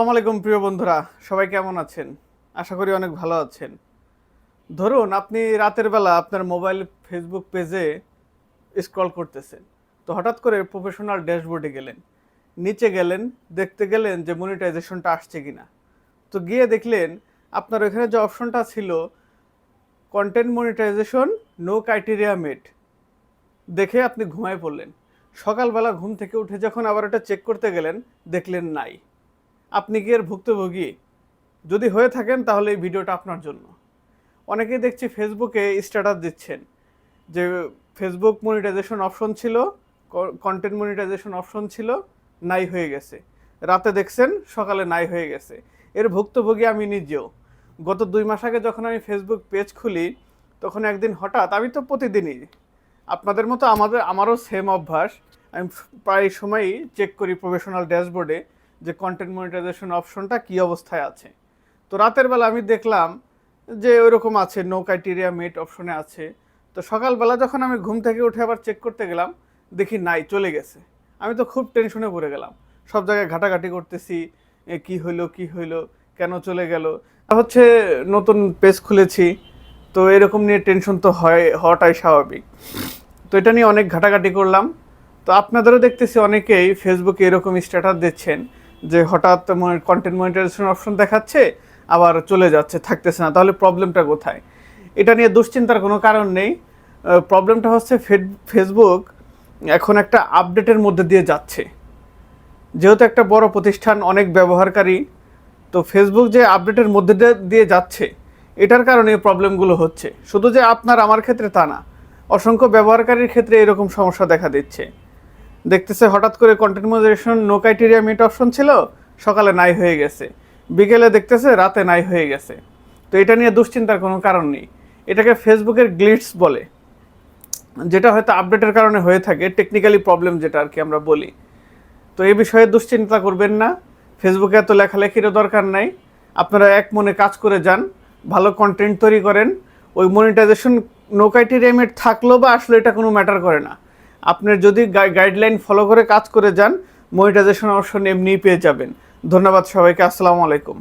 আসসালামু আলাইকুম, প্রিয় বন্ধুরা। সবাই কেমন আছেন? আশা করি অনেক ভালো আছেন। ধরুন, আপনি রাতের বেলা আপনার মোবাইল ফেসবুক পেজে স্ক্রল করতেছেন। তো হঠাৎ করে প্রফেশনাল ড্যাশবোর্ডে গেলেন। নিচে গেলেন, দেখতে গেলেন যে মনিটাইজেশনটা আসছে কি না তো গিয়ে দেখলেন, আপনার ওখানে যে অপশনটা ছিল content monetization no criteria met দেখে আপনি ঘুমায় পড়লেন। সকালবেলা ঘুম থেকে উঠে যখন আবার এটা চেক করতে গেলেন, দেখলেন নাই। আপনি কি এর ভুক্তভোগী? যদি হয়ে থাকেন তাহলে এই ভিডিওটা আপনার জন্য। অনেকেই দেখছি ফেসবুকে স্ট্যাটাস দিচ্ছেন যে ফেসবুক মনিটাইজেশন অপশন ছিল কন্টেন্ট মনিটাইজেশন অপশন ছিল, নাই হয়ে গেছে। রাতে দেখছেন সকালে নাই হয়ে গেছে। এর ভুক্তভোগী আমি নিজেও। গত দুই মাস আগে যখন আমি ফেসবুক পেজ খুলি, তখন একদিন হঠাৎ, আমি তো প্রতিদিনই, আপনাদের মতো আমাদের, আমারও সেম অভ্যাস, আমি প্রায় সময়ই চেক করি প্রফেশনাল ড্যাশবোর্ডে যে কন্টেন্ট মনিটাইজেশন অপশনটা কী অবস্থায় আছে। তো রাতের বেলা আমি দেখলাম যে ওইরকম আছে নো ক্রাইটেরিয়া মেট অপশনে আছে। তো সকালবেলা যখন আমি ঘুম থেকে উঠে আবার চেক করতে গেলাম, দেখি নাই, চলে গেছে। আমি তো খুব টেনশনে পড়ে গেলাম। সব জায়গায় ঘাটাঘাটি করতেছি কি হইল কি হইল, কেন চলে গেল। হচ্ছে নতুন পেজ খুলেছি, তো এরকম নিয়ে টেনশন তো হয়, হওয়াটাই স্বাভাবিক। তো এটা নিয়ে অনেক ঘাটাঘাটি করলাম। তো আপনাদেরও দেখতেছি অনেকেই ফেসবুকে এরকম স্ট্যাটাস দিচ্ছেন। যে হঠাৎ কন্টেন্ট মনিটাইজেশন অপশন দেখাচ্ছে, আবার চলে যাচ্ছে, থাকতেছে না। তাহলে প্রবলেমটা কোথায়? এটা নিয়ে দুশ্চিন্তার কোনো কারণ নেই। প্রবলেমটা হচ্ছে ফেসবুক এখন একটা আপডেটের মধ্যে দিয়ে যাচ্ছে। যেহেতু একটা বড় প্রতিষ্ঠান, অনেক ব্যবহারকারী, তো ফেসবুক যে আপডেটের মধ্যে দিয়ে- দিয়ে যাচ্ছে, এটার কারণে প্রবলেমগুলো হচ্ছে। শুধু যে আপনার, আমার ক্ষেত্রে তা না। অসংখ্য ব্যবহারকারীর ক্ষেত্রে এরকম সমস্যা দেখা দিচ্ছে। দেখতেছে হঠাৎ করে content monetization no criteria meet option ছিল, সকালে নাই হয়ে গেছে। বিকেলে দেখতেছে রাতে নাই হয়ে গেছে। তো এটা নিয়ে দুশ্চিন্তার কোনো কারণ নেই। এটাকে ফেসবুকের গ্লিটস বলে। যেটা হয়তো আপডেটের কারণে হয়ে থাকে টেকনিক্যালি প্রবলেম যেটা আর কি আমরা বলি। তো এই বিষয়ে দুশ্চিন্তা করবেন না। ফেসবুকে এত লেখালেখিরও দরকার নাই। আপনারা এক মনে কাজ করে যান, ভালো কন্টেন্ট তৈরি করেন। ওই মনিটাইজেশন নো ক্রাইটেরিয়া মেট থাকলেও বা আসলে এটা কোনো ম্যাটার করে না। আপনার যদি গাইডলাইন ফলো করে কাজ করে যান মনিটাইজেশন অপশন এমনিই পেয়ে যাবেন। ধন্যবাদ সবাইকে, আসসালামু আলাইকুম।